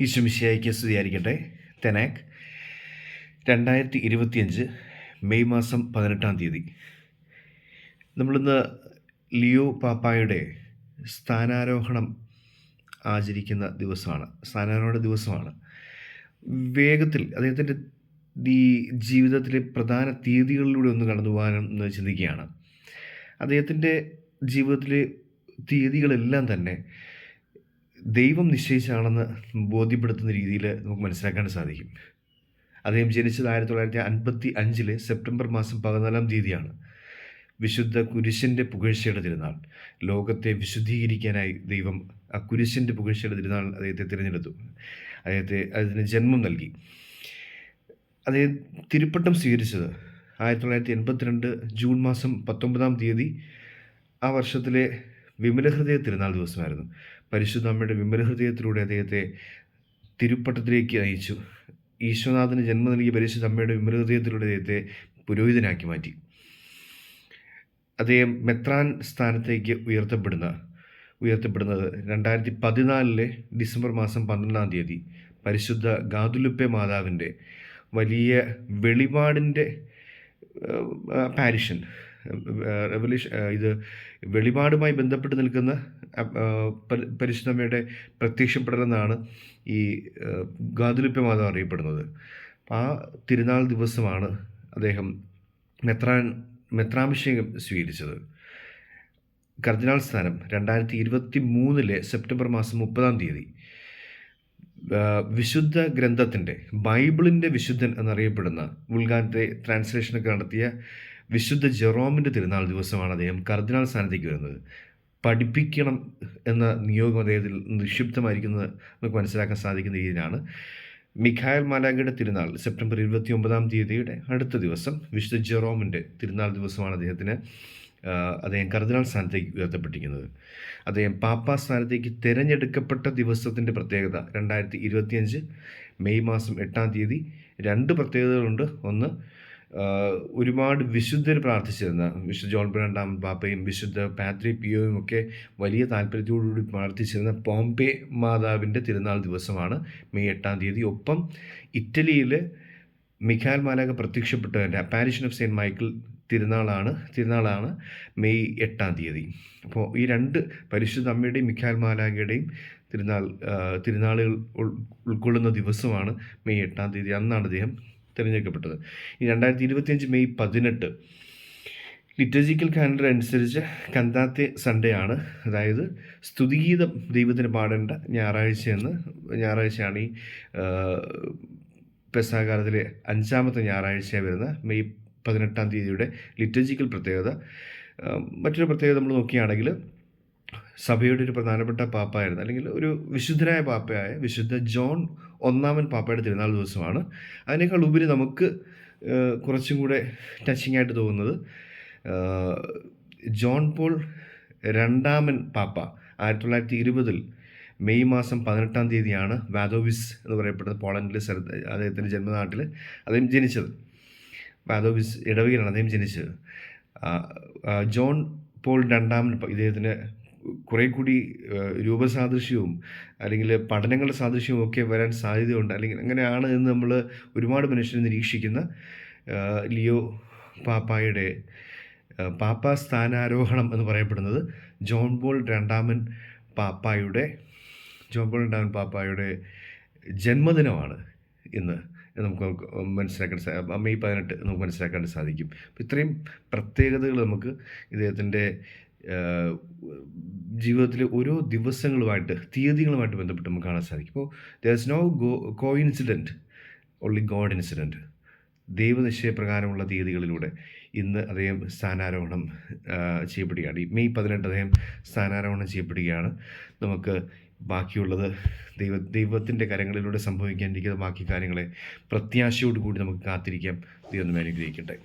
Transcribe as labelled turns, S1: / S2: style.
S1: ഈശ്വമിശിയായിക്ക് സ്തുതിയായിരിക്കട്ടെ. തെനാക് രണ്ടായിരത്തി ഇരുപത്തിയഞ്ച് മെയ് മാസം പതിനെട്ടാം തീയതി. നമ്മളിന്ന് ലിയോ പാപ്പായുടെ സ്ഥാനാരോഹണം ആചരിക്കുന്ന ദിവസമാണ്. സ്ഥാനാരോഹണ ദിവസമാണ്. വേഗത്തിൽ അദ്ദേഹത്തിന്റെ ഈ ജീവിതത്തിലെ പ്രധാന തീയതികളിലൂടെ ഒന്ന് കടന്നു പോകാനെന്ന് ചിന്തിക്കുകയാണ്. അദ്ദേഹത്തിന്റെ ജീവിതത്തിലെ തീയതികളെല്ലാം തന്നെ ദൈവം നിശ്ചയിച്ചാണെന്ന് ബോധ്യപ്പെടുത്തുന്ന രീതിയിൽ നമുക്ക് മനസ്സിലാക്കാൻ സാധിക്കും. അദ്ദേഹം ജനിച്ചത് ആയിരത്തി തൊള്ളായിരത്തി അൻപത്തി അഞ്ചിലെ സെപ്റ്റംബർ മാസം പതിനാലാം തീയതിയാണ്. വിശുദ്ധ കുരിശിന്റെ പുകഴ്ചയുടെ തിരുനാൾ. ലോകത്തെ വിശുദ്ധീകരിക്കാനായി ദൈവം ആ കുരിശിന്റെ പുകഴ്ചയുടെ തിരുനാൾ അദ്ദേഹത്തെ തിരഞ്ഞെടുത്തു. അദ്ദേഹത്തെ അതിന് ജന്മം നൽകി. അദ്ദേഹം തിരുപ്പട്ടം സ്വീകരിച്ചത് ആയിരത്തി തൊള്ളായിരത്തി എൺപത്തിരണ്ട് ജൂൺ മാസം പത്തൊമ്പതാം തീയതി ആ വർഷത്തിലെ വിമലഹൃദയ തിരുനാൾ ദിവസമായിരുന്നു. പരിശുദ്ധ അമ്മയുടെ വിമലഹൃദയത്തിലൂടെ അദ്ദേഹത്തെ തിരുപ്പട്ടത്തിലേക്ക് നയിച്ചു. ഈശ്വനാഥന് ജന്മം നൽകിയ പരിശുദ്ധ അമ്മയുടെ വിമലഹൃദയത്തിലൂടെ അദ്ദേഹത്തെ പുരോഹിതനാക്കി മാറ്റി. അദ്ദേഹം മെത്രാൻ സ്ഥാനത്തേക്ക് ഉയർത്തപ്പെടുന്ന ഉയർത്തപ്പെടുന്നത് രണ്ടായിരത്തി പതിനാലിലെ ഡിസംബർ മാസം പന്ത്രണ്ടാം തീയതി. പരിശുദ്ധ ഗാതുലുപ്പെ മാതാവിന്റെ വലിയ വെളിപാടിന്റെ പാരിഷൻ റെവല്യൂഷൻ ഇത് വെളിപാടുമായി ബന്ധപ്പെട്ട് നിൽക്കുന്ന പരിശുദ്ധമ്മയുടെ പ്രത്യക്ഷപ്പെടലെന്നാണ് ഈ ഗാതുലിപ്യമാതം അറിയപ്പെടുന്നത്. ആ തിരുനാൾ ദിവസമാണ് അദ്ദേഹം മെത്രാൻ മെത്രാഭിഷേകം സ്വീകരിച്ചത്. കർദിനാൾ സ്ഥാനം രണ്ടായിരത്തി ഇരുപത്തി മൂന്നിലെ സെപ്റ്റംബർ മാസം മുപ്പതാം തീയതി. വിശുദ്ധ ഗ്രന്ഥത്തിന്റെ ബൈബിളിന്റെ വിശുദ്ധൻ എന്നറിയപ്പെടുന്ന ഉൾഗാനത്തെ ട്രാൻസ്ലേഷനൊക്കെ നടത്തിയ വിശുദ്ധ ജെറോമിന്റെ തിരുനാൾ ദിവസമാണ് അദ്ദേഹം കർദിനാൾ സ്ഥാനത്തേക്ക് വരുന്നത്. പഠിപ്പിക്കണം എന്ന നിയോഗം അദ്ദേഹത്തിൽ നിക്ഷിപ്തമായിരിക്കുന്നത് നമുക്ക് മനസ്സിലാക്കാൻ സാധിക്കുന്ന രീതിയിലാണ്. മിഖായൽ മാലാഗയുടെ തിരുനാൾ സെപ്റ്റംബർ ഇരുപത്തി ഒമ്പതാം തീയതിയുടെ അടുത്ത ദിവസം വിശുദ്ധ ജെറോമിന്റെ തിരുനാൾ ദിവസമാണ് അദ്ദേഹത്തിന് അദ്ദേഹം കർദിനാൾ സ്ഥാനത്തേക്ക് ഉയർത്തപ്പെട്ടിരിക്കുന്നത്. അദ്ദേഹം പാപ്പാ സ്ഥാനത്തേക്ക് തിരഞ്ഞെടുക്കപ്പെട്ട ദിവസത്തിന്റെ പ്രത്യേകത രണ്ടായിരത്തി ഇരുപത്തിയഞ്ച് മെയ് മാസം എട്ടാം തീയതി രണ്ട് പ്രത്യേകതകളുണ്ട്. ഒന്ന് ഒരുപാട് വിശുദ്ധർ പ്രാർത്ഥിച്ചിരുന്ന വിശുദ്ധ ജോൺ രണ്ടാം പാപ്പയും വിശുദ്ധ പാത്രി പിയോയും ഒക്കെ വലിയ താല്പര്യത്തോടുകൂടി പ്രാർത്ഥിച്ചിരുന്ന പോംപെ മാതാവിന്റെ തിരുനാൾ ദിവസമാണ് മെയ് എട്ടാം തീയതി. ഒപ്പം ഇറ്റലിയിൽ മിഖാൽ മാലാക പ്രത്യക്ഷപ്പെട്ടതിന്റെ അപ്പാരിഷൻ ഓഫ് സെയിന്റ് മൈക്കിൾ തിരുനാളാണ് തിരുനാളാണ് മെയ് എട്ടാം തീയതി. അപ്പോൾ ഈ രണ്ട് പരിശുദ്ധ അമ്മയുടെയും മിഖാൽ മാലാഖയുടെയും തിരുനാൾ തിരുനാളുകൾ ഉൾക്കൊള്ളുന്ന ദിവസമാണ് മെയ് എട്ടാം തീയതി. അന്നാണ് അദ്ദേഹം തിരഞ്ഞെടുക്കപ്പെട്ടത്. ഈ രണ്ടായിരത്തി ഇരുപത്തിയഞ്ച് മെയ് പതിനെട്ട് ലിറ്റർജിക്കൽ കാലണ്ടർ അനുസരിച്ച് കന്താത്തെ സൺഡേ ആണ്. അതായത് സ്തുതിഗീതം ദൈവത്തിന് പാടേണ്ട ഞായറാഴ്ചയെന്ന് ഞായറാഴ്ചയാണ് ഈ പെസാകാലത്തിലെ അഞ്ചാമത്തെ ഞായറാഴ്ച വരുന്ന മെയ് പതിനെട്ടാം തീയതിയുടെ ലിറ്റർജിക്കൽ പ്രത്യേകത. മറ്റൊരു പ്രത്യേകത നമ്മൾ നോക്കുകയാണെങ്കിൽ സഭയുടെ ഒരു പ്രധാനപ്പെട്ട പാപ്പായിരുന്നു. അല്ലെങ്കിൽ ഒരു വിശുദ്ധരായ പാപ്പയായ വിശുദ്ധ ജോൺ ഒന്നാമൻ പാപ്പയുടെ തിരുനാൾ ദിവസമാണ്. അതിനേക്കാൾ ഉപരി നമുക്ക് കുറച്ചും കൂടെ ടച്ചിങ് ആയിട്ട് തോന്നുന്നത് ജോൺ പോൾ രണ്ടാമൻ പാപ്പ ആയിരത്തി തൊള്ളായിരത്തി ഇരുപതിൽ മെയ് മാസം പതിനെട്ടാം തീയതിയാണ് വാദോവിസ് എന്ന് പറയപ്പെടുന്ന പോളണ്ടിലെ സ്ഥലത്ത് അദ്ദേഹത്തിന്റെ ജന്മനാട്ടിൽ അദ്ദേഹം ജനിച്ചത്. വാദോവിസ് ഇടവകയിലാണ് അദ്ദേഹം ജനിച്ചത്. ജോൺ പോൾ രണ്ടാമൻ ഇദ്ദേഹത്തിന് കുറേ കൂടി രൂപസാദൃശ്യവും അല്ലെങ്കിൽ പഠനങ്ങളുടെ സാദൃശ്യവും ഒക്കെ വരാൻ സാധ്യതയുണ്ട്. അല്ലെങ്കിൽ അങ്ങനെയാണ് എന്ന് നമ്മൾ ഒരുപാട് മനുഷ്യർ നിരീക്ഷിക്കുന്ന ലിയോ പാപ്പായുടെ പാപ്പ സ്ഥാനാരോഹണം എന്ന് പറയപ്പെടുന്നത് ജോൺ ബോൾ രണ്ടാമൻ പാപ്പായുടെ ജോൺ ബോൾ രണ്ടാമൻ പാപ്പായുടെ ജന്മദിനമാണ് ഇന്ന് നമുക്ക് മനസ്സിലാക്കാൻ മെയ് പതിനെട്ട് നമുക്ക് മനസ്സിലാക്കാൻ സാധിക്കും. ഇത്രയും പ്രത്യേകതകൾ നമുക്ക് ഇദ്ദേഹത്തിന്റെ ജീവിതത്തിലെ ഓരോ ദിവസങ്ങളുമായിട്ട് തീയതികളുമായിട്ട് ബന്ധപ്പെട്ട് നമുക്ക് കാണാൻ സാധിക്കും. ഇപ്പോൾ there is no go co incident only God incident ദൈവനിശ്ചയപ്രകാരമുള്ള തീയതികളിലൂടെ ഇന്ന് അദ്ദേഹം സ്ഥാനാരോഹണം ചെയ്യപ്പെടുകയാണ്. ഈ മെയ് പതിനെട്ട് അദ്ദേഹം സ്ഥാനാരോഹണം ചെയ്യപ്പെടുകയാണ്. നമുക്ക് ബാക്കിയുള്ളത് ദൈവ ദൈവത്തിന്റെ കരങ്ങളിലൂടെ സംഭവിക്കാനിരിക്കുന്ന ബാക്കി കാര്യങ്ങളെ പ്രത്യാശയോടുകൂടി നമുക്ക് കാത്തിരിക്കാം. ദൈവം അനുഗ്രഹിക്കട്ടെ.